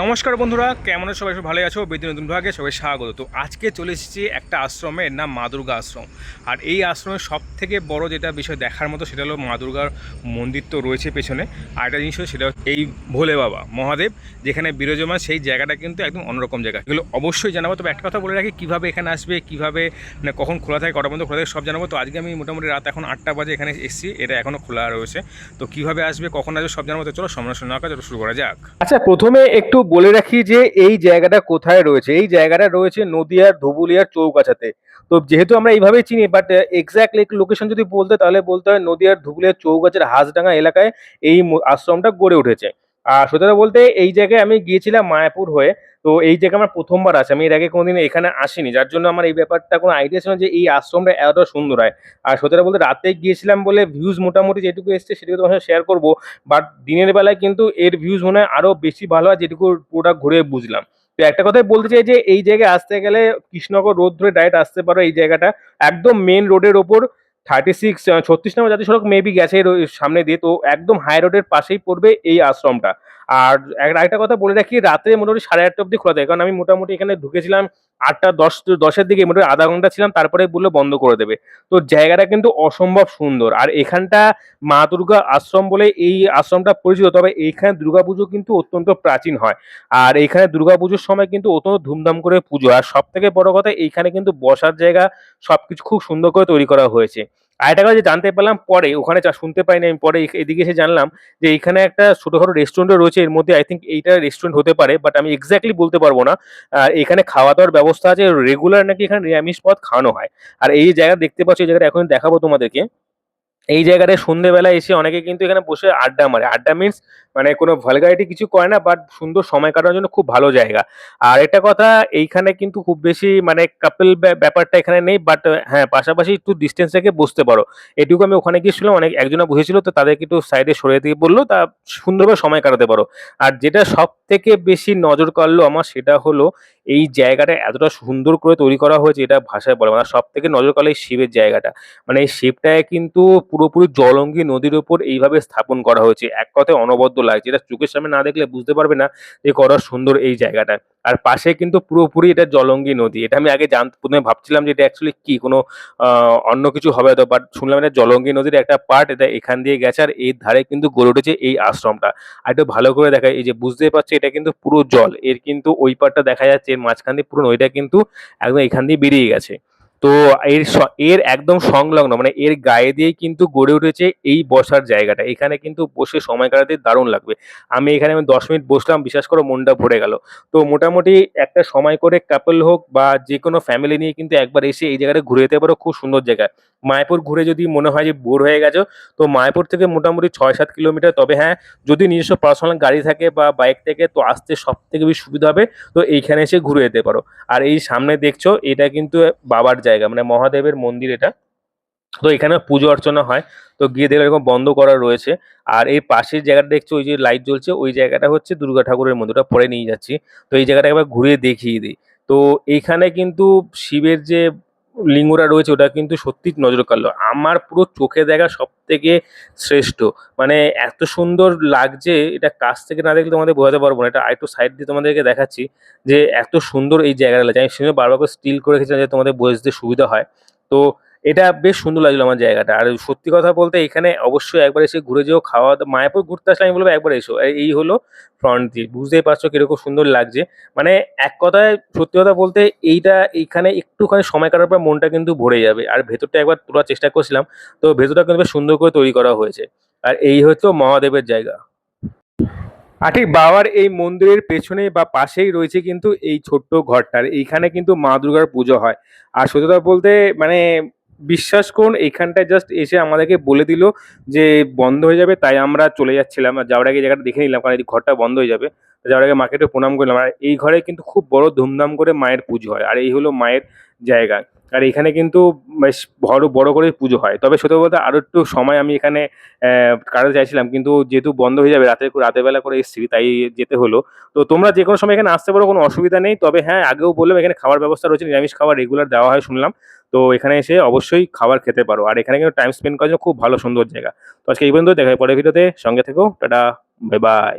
নমস্কার বন্ধুরা, কেমন সবাই? সব ভালো আছো? বেদিন নতুন ভাগে সবাই স্বাগত। তো আজকে চলে এসেছি একটা আশ্রমে নাম মা দুর্গা আশ্রম। আর এই আশ্রমের সব থেকে বড় যেটা বিষয় দেখার মতো সেটা হলো মা দুর্গার মন্দির তো রয়েছে পেছনে। আর একটা জিনিস সেটা এই ভোলে বাবা মহাদেব, যেখানে বিরাজমান সেই জায়গাটা কিন্তু একদম অন্যরকম জায়গা। এগুলো অবশ্যই জানাব। তবে একটা কথা বলে রাখি, কীভাবে এখানে আসবে, কীভাবে মানে কখন খোলা থাকে, কটা বন্ধ খোলা থাকে, সব জানাব। তো আজকে আমি মোটামুটি রাত এখন আটটা বাজে এখানে এসেছি, এটা এখনও খোলা রয়েছে। তো কীভাবে আসবে, কখন আসবে, সব জানাব। তো চলো সমালোচনা না কাজ শুরু করা যাক। আচ্ছা প্রথমে একটু বলে রাখি যে এই জায়গাটা কোথায় রয়েছে? এই জায়গাটা রয়েছে নদিয়ার ধুবুলিয়ার চৌকাছাতে। তো যেহেতু আমরা এইভাবেই চিনি বাট এক্স্যাক্টলি লোকেশন যদি বলতে, তাহলে বলতে হয় নদিয়ার ধুবুলিয়ার চৌকাছের হাঁসডাঙ্গা এলাকায় এই আশ্রমটা গড়ে উঠেছে। আর কথা বলতে এই জায়গায় আমি গিয়েছিলাম মায়াপুর হয়ে, তো এই জায়গায় আমার প্রথমবার আছে। আমি এর আগে কোনোদিন এখানে আসিনি, যার জন্য আমার এই ব্যাপারটা কোনো আইডিয়া ছিল যে এই আশ্রমটা এতটা সুন্দর হয়। আর সত্যি বলতে রাতে গিয়েছিলাম বলে ভিউজ মোটামুটি যেটুকু এসছে সেটুকু তোমার সাথে শেয়ার করব বাট দিনের বেলায় কিন্তু এর ভিউজ মনে হয় আরও বেশি ভালো হয় যেটুকু পুরোটা ঘুরে বুঝলাম। তো একটা কথাই বলতে চাই যে এই জায়গায় আসতে গেলে কৃষ্ণনগর রোড ধরে ডাইরেক্ট আসতে পারো এই জায়গাটা। একদম মেন রোডের ওপর থার্টি সিক্স ছত্রিশ নম্বর জাতীয় সড়ক মেবি গেছে সামনে দিয়ে, তো একদম হাই রোডের পাশেই পড়বে এই আশ্রমটা। আর একটা কথা বলে রাখি রাতে মোটামুটি সাড়ে আটটা অব্দি খোলা থাকে। কারণ আমি মোটামুটি এখানে ঢুকেছিলাম আটটা দশ, দশের দিকে, মোটামুটি আধা ঘণ্টা ছিলাম, তারপরে বলল বন্ধ করে দেবে। তো জায়গাটা কিন্তু অসম্ভব সুন্দর। আর এখানটা মা দুর্গা আশ্রম বলে এই আশ্রমটা পরিচিত, তবে এইখানে দুর্গাপুজো কিন্তু অত্যন্ত প্রাচীন হয়। আর এইখানে দুর্গাপুজোর সময় কিন্তু অত্যন্ত ধুমধাম করে পুজো। আর সব থেকে বড় কথা এইখানে কিন্তু বসার জায়গা সবকিছু খুব সুন্দর করে তৈরি করা হয়েছে। আরেকটা কথা যে জানতে পারলাম পরে, ওখানে যা শুনতে পাইনি আমি পরে এদিকে এসে জানলাম যে এখানে একটা ছোটখাটো রেস্টুরেন্টও রয়েছে, এর মধ্যে আই থিঙ্ক এইটা রেস্টুরেন্ট হতে পারে বাট আমি এক্স্যাক্টলি বলতে পারব না। এখানে খাওয়া দাওয়ার ব্যবস্থা আছে রেগুলার নাকি এখানে নিরামিষ পদ খাওয়ানো হয়। আর এই জায়গা দেখতে পাচ্ছি, এই জায়গাটা এখন দেখাবো তোমাদেরকে। এই জায়গাটায় সন্ধ্যেবেলা এসে অনেকে কিন্তু এখানে বসে আড্ডা মারে। আড্ডা মিন্স মানে কোনো ভালগারিটি কিছু করে না বাট সুন্দর সময় কাটানোর জন্য খুব ভালো জায়গা। আর একটা কথা, এইখানে কিন্তু খুব বেশি মানে কাপেল ব্যাপারটা এখানে নেই বাট হ্যাঁ পাশাপাশি একটু ডিস্টেন্স থেকে বসতে পারো। এটুকু আমি ওখানে গিয়েছিলাম, অনেক একজনে বসেছিল, তো তাদেরকে একটু সাইডে সরিয়ে দিয়ে বলল, তা সুন্দরভাবে সময় কাটাতে পারো। আর যেটা সব থেকে বেশি নজর কাড়লো আমার, সেটা হলো এই জায়গাটা এতটা সুন্দর করে তৈরি করা হয়েছে, এটা ভাষায় বলে। মানে সব থেকে নজর কাড়লো এই শিবের জায়গাটা। মানে এই শিবটায় কিন্তু পুরোপুরি জলঙ্গি নদীর উপর এইভাবে স্থাপন করা হয়েছে। এক কথায় অনবদ্য লাগছে। এটা চোখের সামনে না দেখলে বুঝতে পারবে না যে কত সুন্দর এই জায়গাটা। আর পাশে কিন্তু পুরোপুরি এটা জলঙ্গি নদী। এটা আমি আগে জানতে প্রথমে ভাবছিলাম যে এটা অ্যাকচুয়ালি কি? কোনো অন্য কিছু হবে তো বাট শুনলাম এটা জলঙ্গি নদীর একটা পার্ট এটা এখান দিয়ে গেছে আর এর ধারে কিন্তু গড়ে উঠেছে এই আশ্রমটা। আর একটু ভালো করে দেখা এই যে বুঝতে পারছি এটা কিন্তু পুরো জল। এর কিন্তু ওই পার্টটা দেখা যাচ্ছে, এর মাঝখান দিয়ে পুরো নদীটা কিন্তু একদম এখান দিয়ে বেরিয়ে গেছে। তো এর এর একদম সংলগ্ন মানে এর গায়ে দিয়েই কিন্তু গড়ে উঠেছে এই বসার জায়গাটা। এখানে কিন্তু বসে সময় কাটাতে দারুণ লাগবে। আমি এখানে আমি দশ মিনিট বসলাম, বিশ্বাস করো মনটা ভরে গেল। তো মোটামুটি একটা সময় করে কাপল হোক বা যে কোনো ফ্যামিলি নিয়ে কিন্তু একবার এসে এই জায়গাটা ঘুরে যেতে পারো, খুব সুন্দর জায়গা। মায়াপুর ঘুরে যদি মনে হয় যে বোর হয়ে গেছো, তো মায়াপুর থেকে মোটামুটি ছয় সাত কিলোমিটার তবে হ্যাঁ যদি নিজস্ব পার্সোনাল গাড়ি থাকে বা বাইক থেকে, তো আসতে সব থেকে বেশি সুবিধা হবে। তো এইখানে এসে ঘুরে যেতে পারো। আর এই সামনে দেখছ, এটা কিন্তু বাবার জায়গা। মানে মহাদেবের মন্দির এটা। তো এখানে পুজো অর্চনা হয়। তো গিয়ে দেখলে এরকম বন্ধ করা রয়েছে। আর এই পাশের জায়গাটা দেখছ, ওই যে লাইট জ্বলছে, ওই জায়গাটা হচ্ছে দুর্গা ঠাকুরের মন্দিরটা পরে নিয়ে যাচ্ছি। তো এই জায়গাটা একবার ঘুরিয়ে দেখিয়ে দিই। তো এইখানে কিন্তু শিবের যে লিঙ্গটা রয়েছে, ওটা কিন্তু সত্যি নজর কাড়লো। আমার পুরো চোখে দেখা সব থেকে শ্রেষ্ঠ। মানে এত সুন্দর লাগছে, এটা কাছ থেকে না দেখলে তোমাদের বোঝাতে পারব না। এটা আরেকটু সাইড দিয়ে তোমাদেরকে দেখাচ্ছি যে এত সুন্দর এই জায়গাটা লাগছে। আমি সেজন্য বারবার করে স্টিল করে রেখেছিলাম যে তোমাদের বোঝতে সুবিধা হয়। তো এটা বেশ সুন্দর লাগল আমার জায়গাটা। আর সত্যি কথা বলতে এখানে অবশ্যই একবার এসে ঘুরে যেও, খাওয়া মায়াপুর ঘুরতে আসলে আমি বলব একবার এসো। এই হলো ফ্রন্ট দিয়ে বুঝতেই পারছ কীরকম সুন্দর লাগছে। মানে এক কথায় সত্যি কথা বলতে এইটা এইখানে একটুখানি সময় কাটার পর মনটা কিন্তু ভরে যাবে। আর ভেতরটা একবার তোলার চেষ্টা করছিলাম, তো ভেতরটা কিন্তু বেশ সুন্দর করে তৈরি করা হয়েছে। আর এই হচ্ছে মহাদেবের জায়গা। আর ঠিক বাবার এই মন্দিরের পেছনে বা পাশেই রয়েছে কিন্তু এই ছোট্ট ঘরটার এইখানে কিন্তু মা দুর্গার পুজো হয়। আর সত্যি কথা বলতে মানে বিশ্বাস করুন, এইখানটায় জাস্ট এসে আমাদেরকে বলে দিল যে বন্ধ হয়ে যাবে, তাই আমরা চলে যাচ্ছিলাম। যাওয়ার আগে জায়গাটা দেখে নিলাম, কারণ এই ঘরটা বন্ধ হয়ে যাবে। যাওয়ার আগে মাকে একটু প্রণাম করলাম। আর এই ঘরে কিন্তু খুব বড় ধুমধাম করে মায়ের পুজো হয়, আর এই হলো মায়ের জায়গা। আর এখানে কিন্তু বেশ বড় বড় করে পুজো হয়। তবে সত্যি বলতে আরও একটু সময় আমি এখানে কাটাতে চাইছিলাম, কিন্তু যেহেতু বন্ধ হয়ে যাবে, রাতের রাতের বেলা করে এসেছি, তাই যেতে হলো। তো তোমরা যে কোনো সময় এখানে আসতে পারো, কোনো অসুবিধা নেই। তবে হ্যাঁ আগেও বললাম, এখানে খাবার ব্যবস্থা রয়েছে, নিরামিষ খাবার রেগুলার দেওয়া হয়, শুনলাম। তো এখানে এসে অবশ্যই খাবার খেতে পারো। আর এখানে কিন্তু টাইম স্পেন্ড করার জন্য খুব ভালো সুন্দর জায়গা। তো আজকে এই পর্যন্ত দেখা পরে ভিডিওতে সঙ্গে থেকো, টাটা বাই বাই